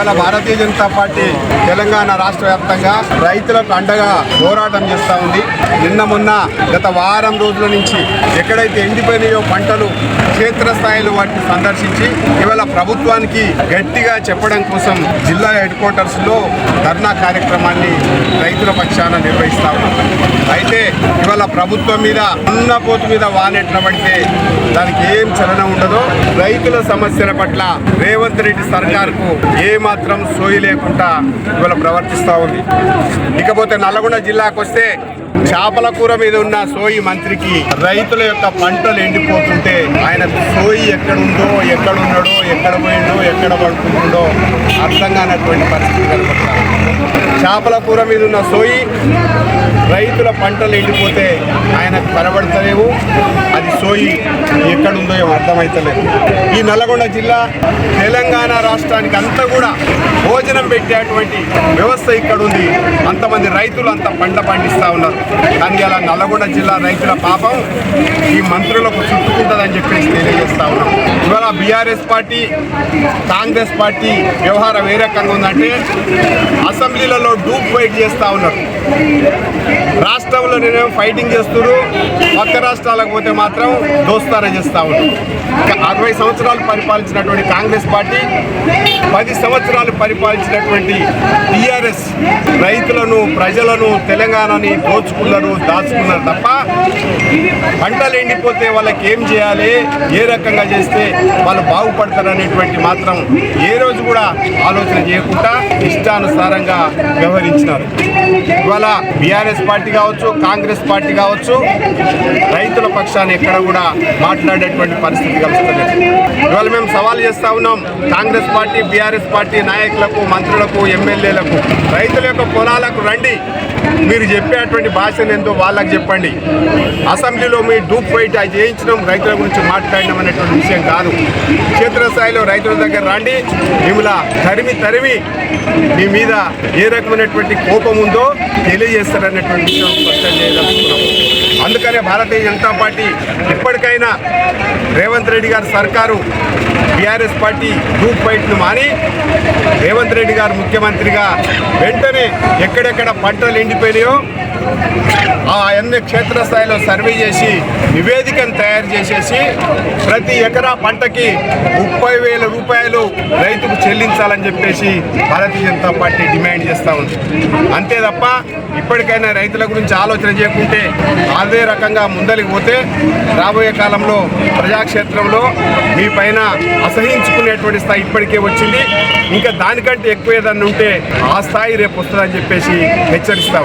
ఇవాళ భారతీయ జనతా పార్టీ తెలంగాణ రాష్ట్ర వ్యాప్తంగా రైతులకు అండగా పోరాటం చేస్తూ ఉంది. నిన్న మొన్న గత వారం రోజుల నుంచి ఎక్కడైతే ఎండిపోయినాయో పంటలు క్షేత్రస్థాయిలో వాటిని సందర్శించి ఇవాళ ప్రభుత్వానికి గట్టిగా చెప్పడం కోసం జిల్లా హెడ్ క్వార్టర్స్లో ధర్నా కార్యక్రమాన్ని రైతుల పక్షాన నిర్వహిస్తా ఉన్నాం. అయితే ఇవాళ ప్రభుత్వం మీద ఉన్న పోతు మీద వానెట్ల పడితే దానికి ఏం చలనం ఉండదో రైతుల సమస్యల పట్ల రేవంత్ రెడ్డి సర్కార్కు ఏ మాత్రం సోయి లేకుండా ఇవాళ ప్రవర్తిస్తూ ఉంది. ఇకపోతే నల్గొండ జిల్లాకు వస్తే చేపల కూర మీద ఉన్న సోయి మంత్రికి రైతుల యొక్క పంటలు ఎండిపోతుంటే ఆయన సోయి ఎక్కడుందో ఎక్కడున్నాడో ఎక్కడ పోయిండో ఎక్కడ పడుకుంటుండో అర్థం కానటువంటి పరిస్థితి కనపడతారు చేపల కూర మీద ఉన్న సోయి రైతుల పంటలు ఎండిపోతే కనబడతలేవు. అది సోయి. ఎక్కడుందో ఏమో అర్థమవుతలేదు ఈ నల్లగొండ జిల్లా తెలంగాణ రాష్ట్రానికి అంతా కూడా భోజనం పెట్టేటువంటి వ్యవస్థ ఇక్కడ ఉంది అంతమంది రైతులు అంత పంట పండిస్తా ఉన్నారు. కానీ అలా నల్లగొండ జిల్లా రైతుల పాపం ఈ మంత్రులకు చుట్టుకుంటుందని చెప్పేసి తెలియజేస్తా ఉన్నాం. ఇవాళ బీఆర్ఎస్ పార్టీ కాంగ్రెస్ పార్టీ వ్యవహారం ఏ రకంగా ఉందంటే అసెంబ్లీలలో డూప్ వైట్ చేస్తా ఉన్నారు. రాష్ట్రంలో నేను ఫైటింగ్ చేస్తున్నారు పక్క రాష్ట్రాలకు పోతే మాత్రం దోస్తారా చేస్తూ ఉంటారు అరవై సంవత్సరాలు పరిపాలించినటువంటి కాంగ్రెస్ పార్టీ పది సంవత్సరాలు పరిపాలించినటువంటి టీఆర్ఎస్ రైతులను ప్రజలను తెలంగాణని దోచుకున్నారు దాచుకున్నారు తప్ప పంటలు ఎండిపోతే వాళ్ళకి ఏం చేయాలి? ఏ రకంగా చేస్తే వాళ్ళు బాగుపడతారు అనేటువంటి మాత్రం ఏ రోజు కూడా ఆలోచన చేయకుండా ఇష్టానుసారంగా వ్యవహరించినారు. ఇవాళ బీఆర్ఎస్ పార్టీ కావచ్చు కాంగ్రెస్ పార్టీ కావచ్చు రైతుల పక్షాన్ని ఎక్కడ కూడా మాట్లాడేటువంటి పరిస్థితి ఇవాళ మేము సవాల్ చేస్తా ఉన్నాం. కాంగ్రెస్ పార్టీ బీఆర్ఎస్ పార్టీ నాయకులకు మంత్రులకు ఎమ్మెల్యేలకు రైతుల యొక్క పొలాలకు రండి. మీరు చెప్పేటువంటి భాషను ఎంతో వాళ్ళకి చెప్పండి. అసెంబ్లీలో మీ డూప్ ఫైట్ అది చేయించడం రైతుల గురించి మాట్లాడడం అనేటువంటి విషయం కాదు. క్షేత్రస్థాయిలో రైతుల దగ్గర రండి. మిమ్మల్ని తరిమి తరిమి మీ మీద ఏ రకమైనటువంటి కోపం ఉందో తెలియజేస్తారనేటువంటి విషయం స్పష్టం చేయదలుచుకున్నాం అందుకనే భారతీయ జనతా పార్టీ ఇప్పటికైనా రేవంత్ రెడ్డి గారి సర్కారు బీఆర్ఎస్ పార్టీ గ్రూప్ ఫైట్ను మాని రేవంత్ రెడ్డి గారు ముఖ్యమంత్రిగా వెంటనే ఎక్కడెక్కడ పంటలు ఎండిపోయినాయో ఆ అన్ని క్షేత్రస్థాయిలో సర్వే చేసి నివేదికను తయారు చేసేసి ప్రతి ఎకరా పంటకి ముప్పై వేల రూపాయలు రైతుకు చెల్లించాలని చెప్పేసి భారతీయ జనతా పార్టీ డిమాండ్ చేస్తూ ఉంది. అంతే తప్ప ఇప్పటికైనా రైతుల గురించి ఆలోచన చేయకుంటే అదే రకంగా ముందలికి పోతే రాబోయే కాలంలో ప్రజాక్షేత్రంలో మీ పైన అసహించుకునేటువంటి స్థాయి ఇప్పటికే వచ్చింది. ఇంకా దానికంటే ఎక్కువ ఏదన్నా ఉంటే ఆ స్థాయి రేపు వస్తుందని చెప్పేసి హెచ్చరిస్తా